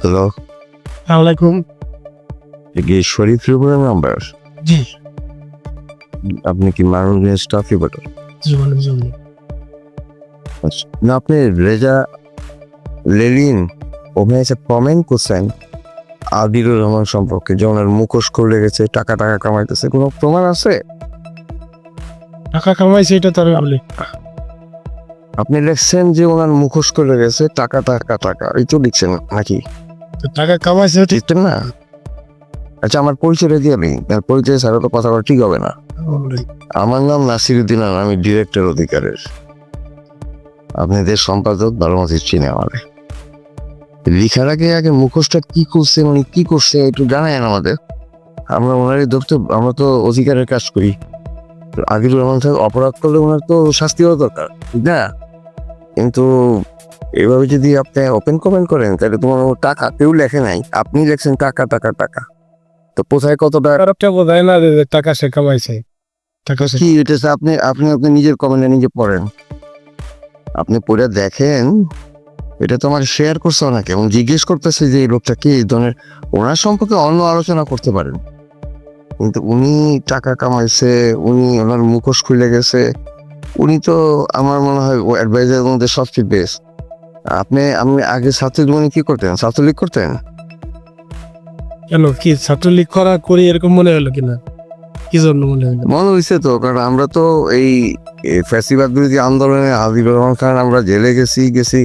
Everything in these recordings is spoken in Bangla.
হ্যালো আলাইকুম। কি শরীফ ত্রিপুরার নাম্বার। জি। আপনি কি রিপোর্টার জীবনের জন্য আচ্ছা না আপনি রেজা লেলিন ওখানে এসে কমেন্ট করছেন আদিলুর রহমান সম্পর্কে যে ওনার মুখোশ খুলে গেছে টাকা টাকা কামাইতেছে কোনো প্রমাণ আছে? টাকা কামাইছে এটা তার বলে। আপনি লিখছেন যে ওনার মুখোশ করে গেছে টাকা টাকা টাকা এই তো লিখছেন নাকি? তো টাকা কামাইছে ঠিক? না। আচ্ছা আমার পরিচয়টা দিয়ে নেই তার পরিচয় ছাড়া তো কথা বলা ঠিক হবে না। আমার নাম নাসিরুদ্দিন আর আমি ডিরেক্টর অধিকারের। আপনাদের সম্পাদক ভালো মতো চিনে আমার লিখার আগে আগে মুখোশটা কি করছে মানে কি করছে একটু জানায় আমাদের। আমরা ওনারই দপ্তর আমরা তো অধিকারের কাজ করি। আদিলুর রহমান সাহেব অপরাধ করলে ওনার তো শাস্তি হওয়া দরকার ঠিক না? কিন্তু এভাবে যদি আপনি ওপেন কমেন্ট করেন তাহলে তোমার টাকা কেউ লেখে নাই। আপনি লেখছেন টাকা টাকা টাকা। তো কোথায় কত টাকা বোঝায় না যে টাকা সে কামাইছে। টাকা কি এটা আপনি আপনি আপনি নিজের কমেন্টে নিজে পড়েন। আপনি পড়ে দেখেন এটা তো আমার শেয়ার করছে অনেকে এবং জিজ্ঞেস করতেছে যে এই লোকটা কি এই ধরনের ওনার সম্পর্কে অন্য আলোচনা করতে পারেন। কিন্তু উনি টাকা কামাইছে উনি ওনার মুখোশ খুলে গেছে। উনি তো আমার মনে হয় অ্যাডভাইজারের মধ্যে সবচেয়ে বেস্ট আপনি আমি আগে ছাত্র জীবনে কি করতেন? ছাত্রলীগ করতেন? কেন? কি ছাত্রলীগ করা করি এরকম মনে হলো কিনা? কি জন্য মনে হলো? মনে হয়েছে তো কারণ আমরা তো এই ফ্যাসিবাদ বিরোধী আন্দোলনে হাবিবুর রহমান খান আমরা জেলে গেছি গেছি।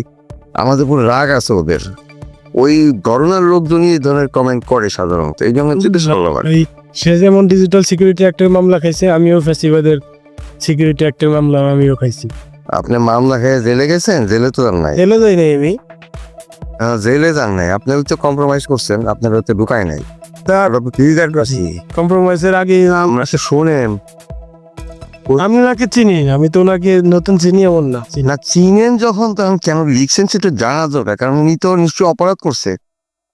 আমাদের পুরো রাগ আছে ওদের। ওই গণনার লোকজনই এই ধরনের কমেন্ট করে সাধারণত। এই জন্য জিজ্ঞেস করলাম সে যেমন ডিজিটাল সিকিউরিটি অ্যাক্টের মামলা খাইছে আমিও ফ্যাসিবাদের সিকিউরিটি অ্যাক্টের মামলা আমিও খাইছি। আপনি মামলা খেয়ে জেলে গেছেন? জেলে তো যান নাই। এলো যাই নাই আমি। আহ, জেলে যান নাই। আপনি হচ্ছে কম্প্রোমাইজ করছেন আপনার হচ্ছে ঢুকায় নাই। তার কম্প্রোমাইজের আগে আমরা সে শোনেন। আমি ওনাকে চিনি আমি তো ওনাকে নতুন চিনি এমন না। না চিনেন যখন তখন কেন লিখছেন সেটা জানা দরকার কারণ উনি তো নিশ্চয়ই অপরাধ করছে।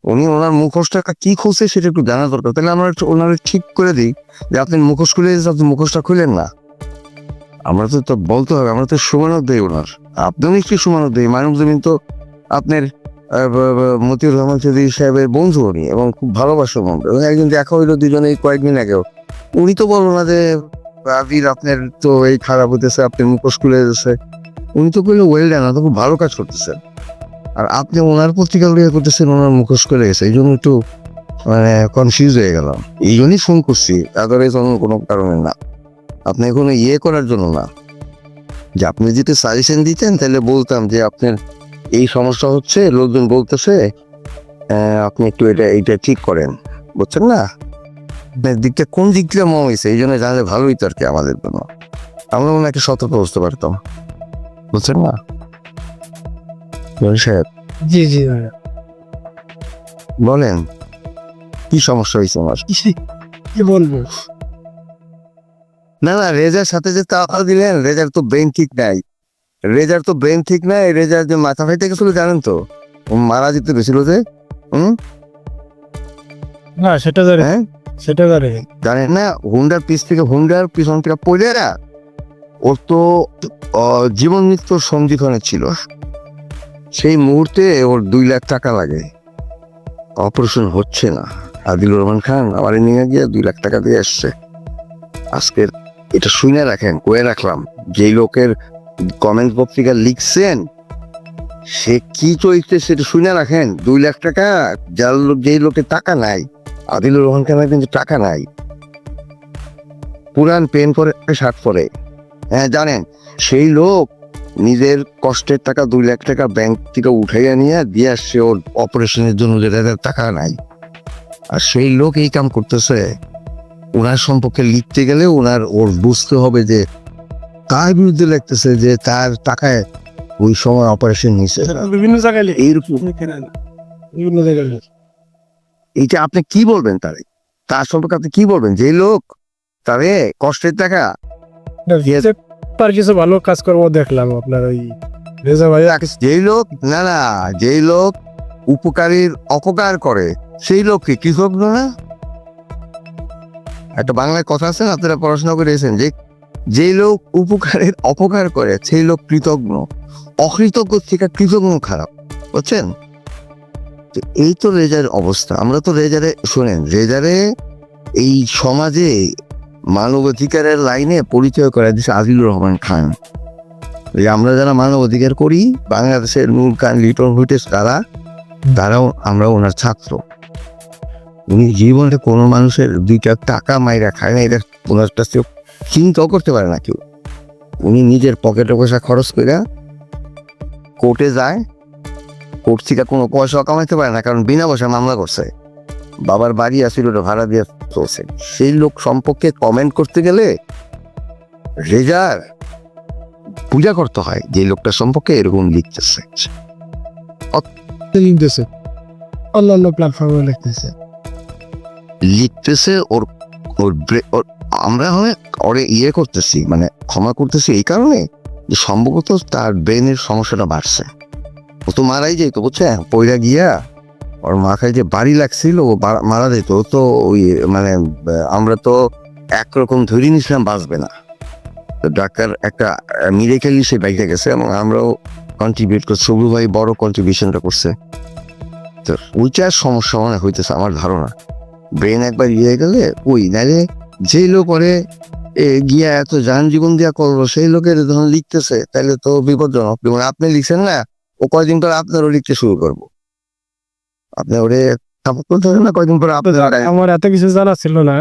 উনি ওনার মুখোশটা কি খুলছে সেটা একটু জানা দরকার। তাহলে আমরা একটু ওনার ঠিক করে দিই যে আপনি মুখোশ খুলে আপনি মুখোশটা খুলেন না। আমরা তো তো বলতে হবে, আমরা তো সুমানত দেই ওনার। আপনিও নিশ্চয়ই সুমানত দেই মানব জমিন তো আপনার মতিউর রহমান চৌধুরী সাহেবের বন্ধু উনি এবং খুব ভালোবাসার বন্ধু। এবং একদিন দেখা হইল দুজনে এই কয়েকদিন আগেও। উনি তো বলল না যে, আবির আপনার তো এই খারাপ হতেছে আপনি মুখোশ খুলে দিয়েছে। উনি তো করলে ওয়েল ডান তো খুব ভালো কাজ করতেছেন। আর আপনি ওনার পত্রিকা লিয়ে করতেছেন, ওনার মুখোশ করে গেছে। এই জন্য একটু মানে কনফিউজ হয়ে গেলাম। এই জন্যই ফোন করছি আদারওয়াইজ অন্য কোনো কারণে না। আপনি কোনো ইয়ে করার জন্য না। যে আপনি যদি সাজেশন দিতেন তাহলে বলতাম যে আপনার এই সমস্যা হচ্ছে লোকজন বলতেছে আপনি একটু এটা এইটা ঠিক করেন। বুঝছেন না? আপনার দিকটা কোন দিক থেকে মনে হয়েছে এই জন্য জানলে ভালোই তো আর কি আমাদের জন্য। আমরা মনে একটা সতর্ক বুঝতে পারতাম। বুঝছেন না? সাহেব। জি জি বলেন কি সমস্যা হয়েছে আমার? কি বলব? না না রেজার সাথে যে টাকা দিলেন রেজার তো ব্রেন ঠিক নাই। রেজার তো ব্রেন ঠিক নাই রেজার যে মাথা ফাইতে গেছিল জানেন তো? মারা যেতে গেছিল যে হুম? না সেটা জানি। হ্যাঁ? সেটা জানি। জানেন না হুন্ডার পিছ থেকে হুন্ডার পিছন থেকে পড়ে না ওর তো জীবন মৃত্যুর সন্ধিক্ষণে ছিল। সেই মুহূর্তে ওর দুই লাখ টাকা লাগে। অপারেশন হচ্ছে না। আদিলুর রহমান খান আমার নিয়ে গিয়ে দুই লাখ টাকা দিয়ে আসছে আজকের এটা শুনে রাখেন, কয়ে রাখলাম, যেই লোকের কমেন্ট পত্রিকা লিখছেন, সে কি চরিত্রে সেটা শুনে রাখেন? দুই লাখ টাকা, যার লোক যেই লোকের টাকা নাই, আদিলুর রহমান খানের কিন্তু টাকা নাই। পুরান পেন পরে, শার্ট পরে। হ্যাঁ জানেন, সেই লোক নিজের কষ্টের টাকা দুই লাখ টাকা ব্যাংক থেকে উঠাইয়া নিয়ে দিয়ে আসছে ওর অপারেশনের জন্য যেটা টাকা নাই। আর সেই লোক এই কাম করতেছে ওনার সম্পর্কে লিখতে গেলে ওনার ওর বুঝতে হবে যে তার বিরুদ্ধে লিখতেছে যে তার টাকায় ওই সময় অপারেশন নিছে বিভিন্ন জায়গায় এইরকম। বিভিন্ন জায়গায়। এইটা আপনি কি বলবেন তারে? তার সম্পর্কে আপনি কি বলবেন? যে লোক তারে কষ্টের টাকা তার কিছু ভালো কাজকর্ম দেখলাম আপনার ওই রেজা ভাই। যেই লোক না না যেই লোক উপকারীর অপকার করে সেই লোককে কৃতজ্ঞ না? একটা বাংলায় কথা আছে না, আপনারা পড়াশোনা করেছেন যে যেই লোক উপকারের অপকার করে, সেই লোক কৃতজ্ঞ। অকৃতজ্ঞ থেকে কৃতজ্ঞ খারাপ, বুঝছেন? তো এই তো রেজার অবস্থা। আমরা তো রেজারে, শোনেন, রেজারে এই সমাজে মানবাধিকারের লাইনে পরিচয় করে দিচ্ছে আজিজুর রহমান খান। এই আমরা যারা মানবাধিকার করি, বাংলাদেশের নূর খান লিটন হুইটেস তারা, তারাও আমরা ওনার ছাত্র। উনি জীবনে কোনো মানুষের দুইটা টাকা মাইরা খায় না এটা ওনার কাছে চিন্তাও করতে পারে না কেউ। উনি নিজের পকেটে পয়সা খরচ করে কোর্টে যায়। কোর্ট থেকে কোনো পয়সা কামাইতে পারে না, কারণ বিনা পয়সা মামলা করছে। বাবার বাড়ি আসছিল ওটা ভাড়া দিয়ে চলছে। সেই লোক সম্পর্কে কমেন্ট করতে গেলে রেজার পূজা করতে হয়, যে লোকটা সম্পর্কে এরকম লিখতেছে। লিখতেছে অন্যান্য প্ল্যাটফর্মে লিখতেছে। লিখতেছে ওর ওর আমরা হয় ওরে ইয়ে করতেছি মানে ক্ষমা করতেছি এই কারণে যে সম্ভবত তার ব্রেনের সমস্যাটা বাড়ছে। ও তো মারাই যেত, বুঝছে? পয়রা গিয়া ওর মাথায় যে বাড়ি লাগছিল, ও মারা যেত তো ওই মানে আমরা তো একরকম ধরে নিয়েছিলাম বাঁচবে না। তো ডাক্তার একটা মিরেকেলি সে বাইকে গেছে এবং আমরাও কন্ট্রিবিউট করছি সবু ভাই বড় কন্ট্রিবিউশনটা করছে। তো ওইটার সমস্যা মানে হইতেছে, আমার ধারণা। ব্রেন একবার ইয়ে গেলে, ওই নাহলে যে লোক এ গিয়া এত যান জীবন দিয়া করল, সেই লোকের যখন লিখতেছে তাহলে তো বিপজ্জনক। যেমন আপনি লিখছেন না, ও কয়দিন পর আপনারও লিখতে শুরু করব। আপনি ওরে সাপোর্ট করতে না কয়দিন পর আপনার? আমার এত কিছু জানা ছিল না।